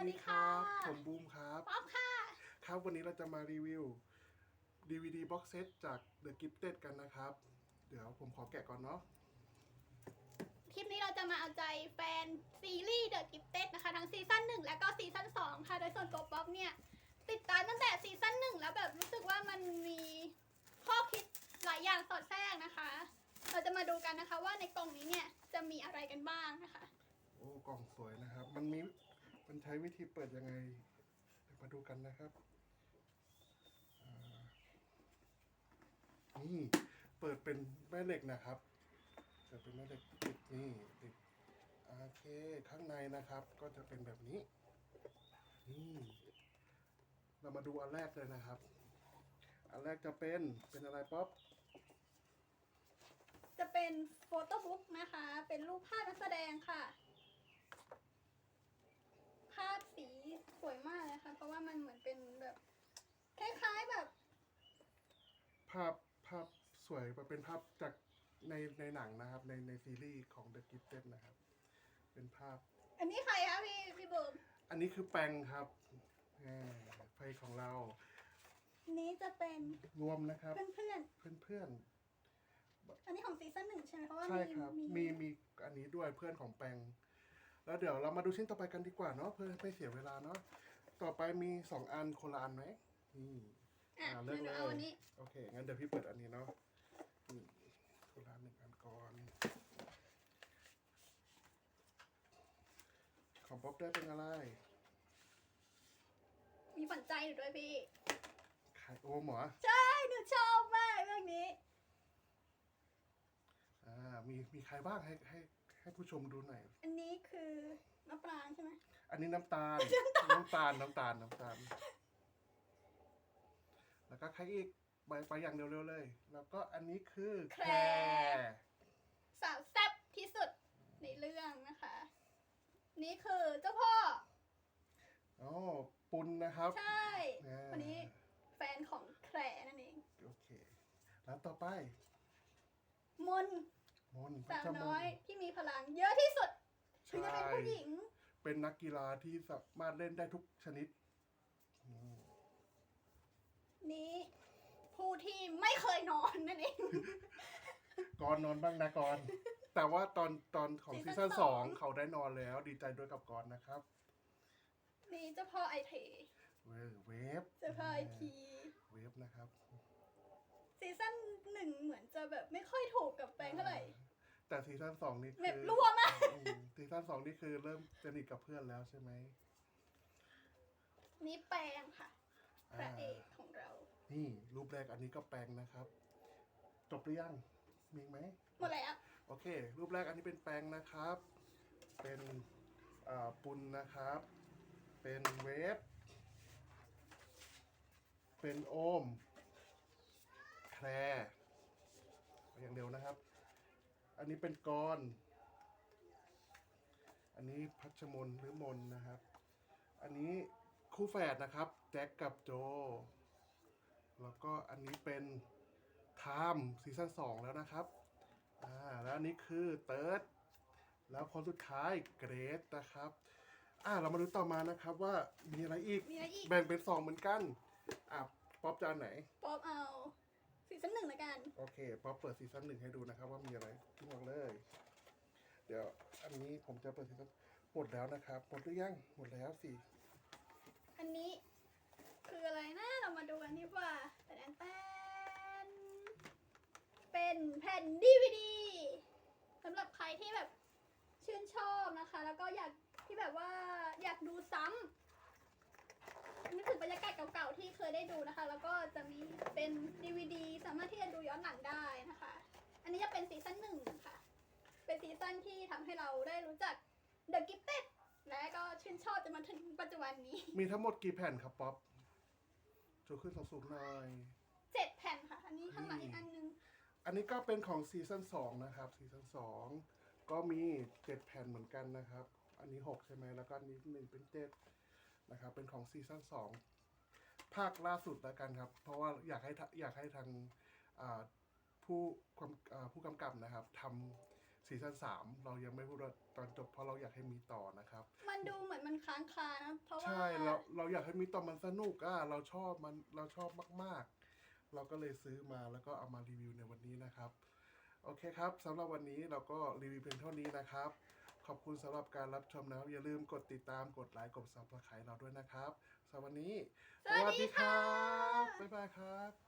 วัสดีครับ ผมบูมครับ ป๊อปค่ะ ครับวันนี้เราจะมารีวิว DVD box set จาก The Gifted กันนะครับ เดี๋ยวผมขอแกะก่อนเนาะ คลิปนี้เราจะมาเอาใจแฟนซีรีส์ The Gifted นะคะ ทั้งซีซั่น1และก็ซีซั่น2ค่ะ โดยส่วนตัวป๊อปเนี่ย ติดตามตั้งแต่ซีซั่น1แล้วแบบรู้สึกว่ามันมีข้อคิดหลายอย่างสอดแทรกนะคะ เราจะมาดูกันนะคะว่าในกล่องนี้เนี่ยจะมีอะไรกันบ้างนะคะ โอ้กล่องสวยนะครับ มันมี มันใช้วิธีเปิดยังไงเดี๋ยวมาดูกันนะครับนี่เปิดเป็นแม่เหล็กนะครับเปิดเป็นแม่เหล็กติดนี่ติดโอเคข้างในนะครับ ก็จะเป็นแบบนี้ นี่เรามาดูอันแรกเลยนะครับ อันแรกจะเป็นเป็นอะไรป๊อปจะเป็นโฟโต้บุ๊กนะคะ เป็นรูปภาพนักแสดงค่ะ ภาพสีสวยมากเลยค่ะ เพราะว่ามันเหมือนเป็นแบบ คล้ายๆแบบ ภาพภาพสวยเป็นภาพจากในในหนังนะครับ ในในซีรีส์ของ The Gifted นะครับ เป็นภาพ อันนี้ใครคะพี่พี่บูมอันนี้คือแปลงครับแหมไฟของเราอันนี้จะเป็นรวมนะครับเพื่อนเพื่อนๆ อันนี้ของซีซั่นหนึ่งใช่ไหมเพราะว่าๆใช่มีครับ มีมีอันนี้ด้วยเพื่อนของแปลงแล้วเดี๋ยวเรามาดูชิ้นต่อไปกันดีกว่าเนาะเพื่อไม่เสียเวลาเนาะต่อไปมีสองอันคนละอันไหมนี่ อะอ่าเดี๋เลืยอกเลยวหนูเอาอันนี้ โอเค งั้นเดี๋ยวพี่เปิดอันนี้เนาะนี่คนละหนึ่งอันก่อน ของป๊อปได้เป็นอะไร มีฝันใจหนูด้วยพี่ไข่โอมเหรอ ใช่หนูชอบมากเรื่องนี้ อ่า มี มีใครบ้างให้ให้ให้ผู้ชมดูหน่อย อันนี้คือมะปรางใช่ไหมอันนี้น้ำตาล น้ำตาล น้ำตาล น้ำตาล แล้วก็ใครอีกไปไปอย่างเร็วๆเลย แล้วก็อันนี้คือแครสาวแซ่บที่สุดในเรื่องนะคะ นี่คือเจ้าพ่ออ๋อปุณนะครับ ใช่อ่าวันนี้แฟนของแครนั่นเอง โอเค แล้วต่อไปมนมนสาวพระเจ้น้อยมที่มีพลังเยอะที่สุดใช่ถึงจะเป็นผู้หญิง เป็นนักกีฬาที่สามารถเล่นได้ทุกชนิดอืม นี้ ผู้ที่ไม่เคยนอนนั่นเอง ก่อนนอนบ้างนะก่อน แต่ว่าตอนตอนของซีซีซั่ซั่นนสสอองงเขาได้นอนแล้ว ดีใจด้วยกับก่อนนะครับนี่เจ้าพ่อไอเทเวเวฟเจ้าพ่อไอทีเวฟนะครับ ซีซั่นหนึ่งเหมือนจะแบบไม่ค่อยถูกกับแปลงเท่าไหร่แต่ซีซั่นสองนี่คืแบบรั่วมากอืมซีซั่นสองนี่คือเริ่มสนิทกับเพื่อนแล้วใช่ไหมนี่แปลงค่ะ พระอ่าเอกของเรา นี่รูปแรกอันนี้ก็แปลงนะครับ จบหรือยังมีอีกไหมหมดแล้วโอเค รูปแรกอันนี้เป็นแปลงนะครับ เป็นอ่าปุนนะครับ เป็นเวฟเป็นโอม แครไปอย่างเร็วนะครับ อันนี้เป็นกรอันนี้พัชมนหรือมนนะครับ อันนี้คู่แฝดนะครับ แจ็คกับโจ แล้วก็อันนี้เป็นไทม์ซีซั่นสองแล้วนะครับอ่าแล้วอันนี้คือเติร์ดแล้วคนสุดท้ายเกรดนะครับอ่าเรามาดูต่อมานะครับว่ามีอะไรอีกมีอะไรอีก แบ่งเป็นสองเหมือนกันอะป๊อปจานไหน ป๊อปเอาซีซั่นหนึ่งละกัน โอเค ป๊อปเปิดซีซั่นหนึ่งให้ดูนะครับว่ามีอะไรที่มองเลย เดี๋ยวอันนี้ผมจะเปิดซีซั่นหมดแล้วนะครับ หมดหรือยัง หมดแล้วสิ อันนี้ คืออะไรนะ เรามาดูกันดีกว่าแต่แตนแตนเป็นแผ่นดีวดีสำหรับใครที่แบบชื่นชอบนะคะ แล้วก็อยากที่แบบว่าอยากดูซ้ำนึกถึงบรรยากาศเก่าๆที่เคยได้ดูนะคะ แล้วก็จะมีเป็นดีวดีสามารถที่จะดูย้อนหลังได้นะคะ อันนี้จะเป็นซีซั่นหนึ่งค่ะเป็นซีซั่นที่ทำให้เราได้รู้จัก The Gifted และก็ชื่นชอบจนมาถึงปัจจุบันนี้ มีทั้งหมดกี่แผ่นครับป๊อป จูขึ้นสูงๆหน่อย เจ็ดแผ่นค่ะ อันนี้ข้างหลังอีกอันนึง อันนี้ก็เป็นของซีซั่นสองนะครับซีซั่นสองก็มีเจ็ดแผ่นเหมือนกันนะครับ อันนี้หกใช่ไหมแล้วก็อันนี้หนึ่งเป็นเจ็ดนะครับ เป็นของซีซั่นสองภาคล่าสุดแล้วกันครับ เพราะว่าอยากให้ทะอยากให้ทางอ่าผู้ความอ่าผู้กำกับนะครับทำ ซีซั่นสามเรายังไม่พูดว่าตอนจบเพราะเราอยากให้มีต่อนะครับ มันดูเหมือนมันค้างคานะเพราะว่าใช่เราเราอยากให้มีต่อมันสนุกอะเราชอบมันเราชอบมาก ๆ เราก็เลยซื้อมาแล้วก็เอามารีวิวในวันนี้นะครับ โอเคครับสำหรับวันนี้เราก็รีวิวเพียงเท่านี้นะครับ ขอบคุณสำหรับการรับชมนะครับอย่าลืมกดติดตามกดไลค์กดซับสไครต์เราด้วยนะครับสำหรับวันนี้ สวัสดีค่ะบ๊ายบายครับ